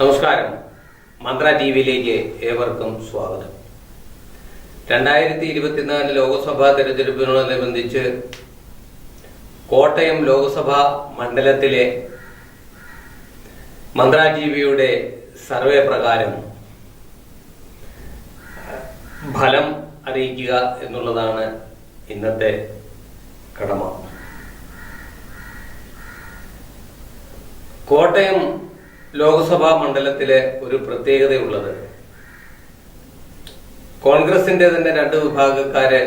നമസ്കാരം. മന്ത്ര ടി വിയിലേക്ക് ഏവർക്കും സ്വാഗതം. രണ്ടായിരത്തി ഇരുപത്തിനാല് ലോക്സഭാ തെരഞ്ഞെടുപ്പിനോടനുബന്ധിച്ച് കോട്ടയം ലോക്സഭാ മണ്ഡലത്തിലെ മന്ത്ര ടി വിയുടെ സർവേ പ്രകാരം ഫലം അറിയിക്കുക എന്നുള്ളതാണ് ഇന്നത്തെ കടമ. കോട്ടയം ലോക്സഭാ മണ്ഡലത്തിലെ ഒരു പ്രത്യേകതയുള്ളത്. കോൺഗ്രസിന്റെ തന്നെ രണ്ട് വിഭാഗക്കാരെ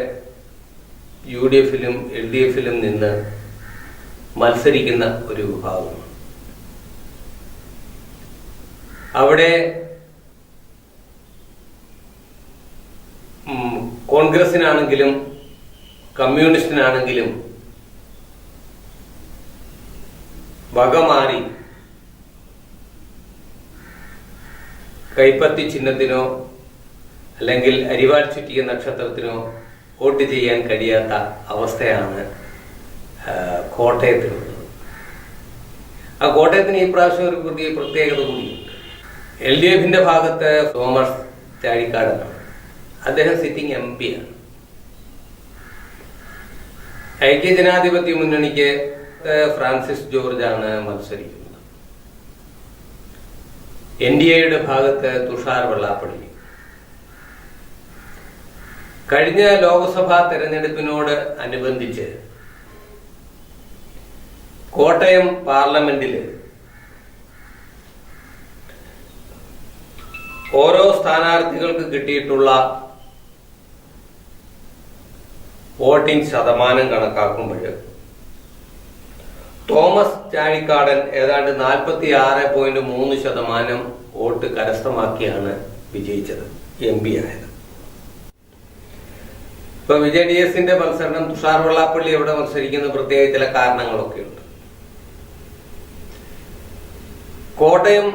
യു ഡി എഫിലും എൽ ഡി എഫിലും നിന്ന് മത്സരിക്കുന്ന ഒരു വിഭാഗമാണ് അവിടെ കോൺഗ്രസിനാണെങ്കിലും കമ്മ്യൂണിസ്റ്റിനാണെങ്കിലും വകമാറി കൈപ്പത്തി ചിഹ്നത്തിനോ അല്ലെങ്കിൽ അരിവാൾ ചുറ്റിയ നക്ഷത്രത്തിനോ വോട്ട് ചെയ്യാൻ കഴിയാത്ത അവസ്ഥയാണ് കോട്ടയത്തിനുള്ളത് ആ കോട്ടയത്തിന് ഈ പ്രാവശ്യം ഒരു പുതിയ പ്രത്യേകത കൂടിയുണ്ട്. എൽ ഡി എഫിന്റെ ഭാഗത്ത് തോമസ് ചാഴിക്കാടനാണ്. അദ്ദേഹം സിറ്റിംഗ് എം പി ആണ്. ഐക്യ ജനാധിപത്യ മുന്നണിക്ക് ഫ്രാൻസിസ് ജോർജ് ആണ് മത്സരിക്കുന്നത്. എൻ ഡി എയുടെ ഭാഗത്ത് തുഷാർ വെള്ളാപ്പള്ളി. കഴിഞ്ഞ ലോക്സഭാ തെരഞ്ഞെടുപ്പിനോട് അനുബന്ധിച്ച് കോട്ടയം പാർലമെന്റിൽ ഓരോ സ്ഥാനാർത്ഥികൾക്ക് കിട്ടിയിട്ടുള്ള വോട്ടിംഗ് ശതമാനം കണക്കാക്കുമ്പോൾ തോമസ് ചാഴിക്കാടൻ ഏതാണ്ട് നാൽപ്പത്തി ആറ് പോയിന്റ് മൂന്ന് ശതമാനം വോട്ട് കരസ്ഥമാക്കിയാണ് വിജയിച്ചത് എം പി ആയത്. ഇപ്പൊ വിജയ് ഡി എസിന്റെ മത്സരണം തുഷാർ വെള്ളാപ്പള്ളി എവിടെ മത്സരിക്കുന്ന? പ്രത്യേക ചില കാരണങ്ങളൊക്കെ ഉണ്ട്. കോട്ടയം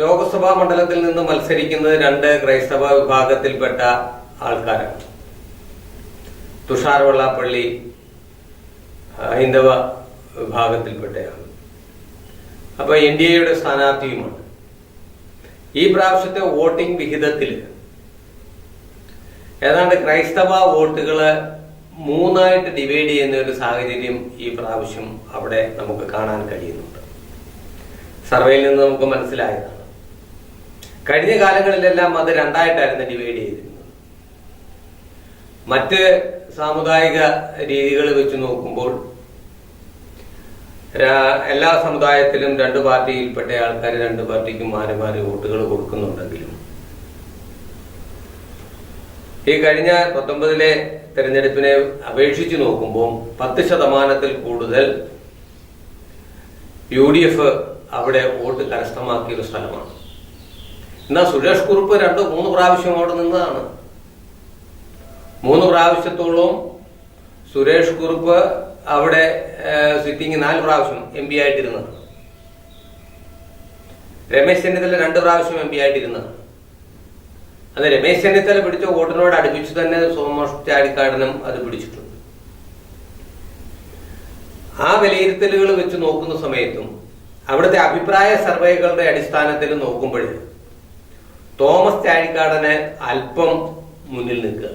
ലോക്സഭാ മണ്ഡലത്തിൽ നിന്ന് മത്സരിക്കുന്നത് രണ്ട് ക്രൈസ്തവ വിഭാഗത്തിൽപ്പെട്ട ആൾക്കാരാണ്. തുഷാർ വെള്ളാപ്പള്ളി ഹൈന്ദവ വിഭാഗത്തിൽപ്പെട്ടയാണ് അപ്പൊ എൻ ഡി എയുടെ സ്ഥാനാർത്ഥിയുമാണ്. ഈ പ്രാവശ്യത്തെ വോട്ടിംഗ് വിഹിതത്തിൽ ഏതാണ്ട് ക്രൈസ്തവ വോട്ടുകൾ മൂന്നായിട്ട് ഡിവൈഡ് ചെയ്യുന്ന ഒരു സാഹചര്യം ഈ പ്രാവശ്യം അവിടെ നമുക്ക് കാണാൻ കഴിയുന്നുണ്ട്. സർവേയിൽ നിന്ന് നമുക്ക് മനസ്സിലായതാണ്. കഴിഞ്ഞ കാലങ്ങളിലെല്ലാം അത് രണ്ടായിട്ടായിരുന്നു ഡിവൈഡ് ചെയ്തിരുന്നത്. മറ്റ് സാമുദായിക രീതികൾ വെച്ച് നോക്കുമ്പോൾ എല്ലാ സമുദായത്തിലും രണ്ട് പാർട്ടിയിൽപ്പെട്ട ആൾക്കാർ രണ്ട് പാർട്ടിക്കും മാറി മാറി വോട്ടുകൾ കൊടുക്കുന്നുണ്ടെങ്കിലും ഈ കഴിഞ്ഞ പത്തൊമ്പതിലെ തെരഞ്ഞെടുപ്പിനെ അപേക്ഷിച്ച് നോക്കുമ്പോൾ പത്ത് ശതമാനത്തിൽ കൂടുതൽ യു ഡി എഫ് അവിടെ വോട്ട് കരസ്ഥമാക്കിയ ഒരു സ്ഥലമാണ്. എന്നാൽ സുരേഷ് കുറുപ്പ് രണ്ട് മൂന്ന് പ്രാവശ്യം അവിടെ നിന്നതാണ്. മൂന്ന് പ്രാവശ്യത്തോളം സുരേഷ് കുറുപ്പ് അവിടെ സിറ്റിംഗ് നാല് പ്രാവശ്യം എം പി ആയിട്ടിരുന്നത്. രമേശ് ചെന്നിത്തല രണ്ട് പ്രാവശ്യം എം പി ആയിട്ടിരുന്നത്. അത് രമേശ് ചെന്നിത്തല പിടിച്ച വോട്ടിനോട് അടുപ്പിച്ച് തന്നെ സോമോഷ് ചാടിക്കാടനും അത് പിടിച്ചിട്ടുണ്ട് ആ വിലയിരുത്തലുകൾ വെച്ച് നോക്കുന്ന സമയത്തും അവിടുത്തെ അഭിപ്രായ സർവേകളുടെ അടിസ്ഥാനത്തിൽ നോക്കുമ്പോൾ തോമസ് ചാഴിക്കാടന് അല്പം മുന്നിൽ നിൽക്കുക.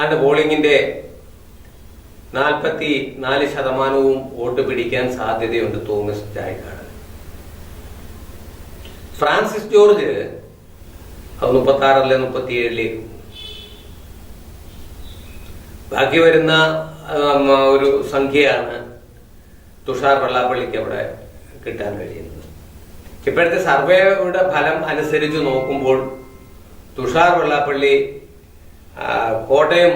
ആണ്ട് പോളിംഗിന്റെ നാൽപ്പത്തി നാല് ശതമാനവും വോട്ട് പിടിക്കാൻ സാധ്യതയുണ്ട് തോമസ് ചായക്കാട് ഫ്രാൻസിസ് ജോർജ് അത് മുപ്പത്തി ആറല്ലേ മുപ്പത്തി ഏഴിലേക്ക് ബാക്കി വരുന്ന ഒരു സംഖ്യയാണ് തുഷാർ വെള്ളാപ്പള്ളിക്ക് അവിടെ കിട്ടാൻ കഴിയുന്നത്. ഇപ്പോഴത്തെ സർവേയുടെ ഫലം അനുസരിച്ച് നോക്കുമ്പോൾ തുഷാർ വെള്ളാപ്പള്ളി കോട്ടയം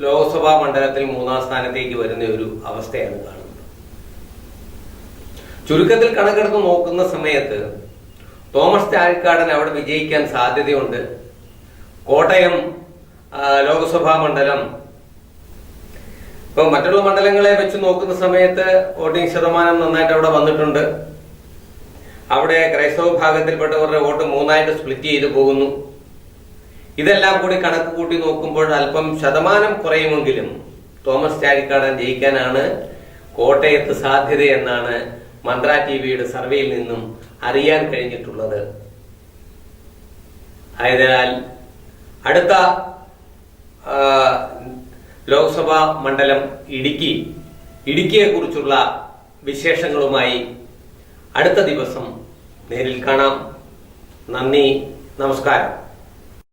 ലോക്സഭാ മണ്ഡലത്തിൽ മൂന്നാം സ്ഥാനത്തേക്ക് വരുന്ന ഒരു അവസ്ഥയാണ് കാണുന്നത്. ചുരുക്കത്തിൽ കണക്കെടുത്ത് നോക്കുന്ന സമയത്ത് തോമസ് ചാഴിക്കാടൻ അവിടെ വിജയിക്കാൻ സാധ്യതയുണ്ട്. കോട്ടയം ലോക്സഭാ മണ്ഡലം. ഇപ്പൊ മറ്റുള്ള മണ്ഡലങ്ങളെ വെച്ച് നോക്കുന്ന സമയത്ത് വോട്ടിംഗ് ശതമാനം നന്നായിട്ട് അവിടെ വന്നിട്ടുണ്ട്. അവിടെ ക്രൈസ്തവ ഭാഗത്തിൽപ്പെട്ടവരുടെ വോട്ട് മൂന്നായിട്ട് സ്പ്ലിറ്റ് ചെയ്തു പോകുന്നു. ഇതെല്ലാം കൂടി കണക്ക് കൂട്ടി നോക്കുമ്പോൾ അല്പം ശതമാനം കുറയുമെങ്കിലും തോമസ് ചാഴിക്കാടൻ ജയിക്കാനാണ് കോട്ടയത്ത് സാധ്യത എന്നാണ് മന്ത്ര ടി വിയുടെ സർവേയിൽ നിന്നും അറിയാൻ കഴിഞ്ഞിട്ടുള്ളത്. ആയതിനാൽ അടുത്ത ലോക്സഭാ മണ്ഡലം ഇടുക്കി ഇടുക്കിയെ കുറിച്ചുള്ള വിശേഷങ്ങളുമായി അടുത്ത ദിവസം നേരിൽ കാണാം. നന്ദി നമസ്കാരം.